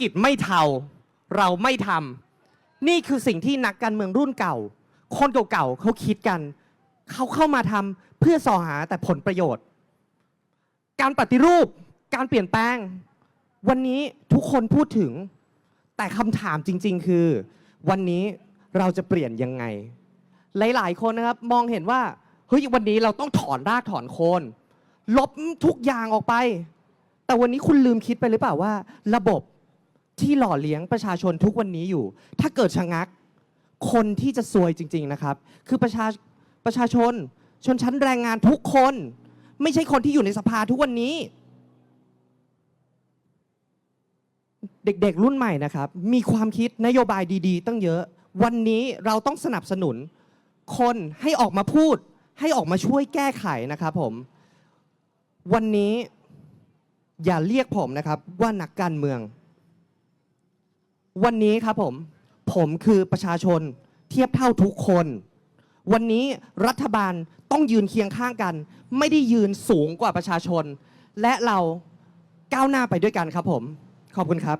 กิจไม่เทาเราไม่ทำนี่คือสิ่งที่นักการเมืองรุ่นเก่า คนเก่าๆเขาคิดกัน เขาเข้ามาทำเพื่อสอหาแต่ผลประโยชน์ การปฏิรูปการเปลี่ยนแปลง วันนี้ทุกคนพูดถึง แต่คำถามจริง ๆ คือ วันนี้เราจะเปลี่ยนยังไง หลายๆ คนนะครับมองเห็นว่าเฮ้ยวันนี้เราต้องถอนรากถอนโคนลบทุกอย่างออกไป แต่วันนี้คุณลืมคิดไปหรือเปล่าว่า ระบบ ที่หล่อเลี้ยงประชาชนทุกวันนี้อยู่ ถ้าเกิดชะงัก คนที่จะซวยจริง ๆนะครับ คือประชาประชาชน ชนชั้นแรงงานทุกคน ไม่ใช่คนที่อยู่ในสภาทุกวันนี้ เด็กๆรุ่นใหม่นะครับ มีความคิดนโยบายดี ๆ ตั้งเยอะ วันนี้เราต้องสนับสนุน คนให้ออกมาพูด ให้ออกมาช่วยแก้ไขนะครับผม วันนี้อย่าเรียกผมนะครับว่านักการเมือง วันนี้ครับผม ผมคือประชาชนเทียบเท่าทุกคน วันนี้รัฐบาลต้องยืนเคียงข้างกัน ไม่ได้ยืนสูงกว่าประชาชน และเราก้าวหน้าไปด้วยกันครับผม ขอบคุณครับ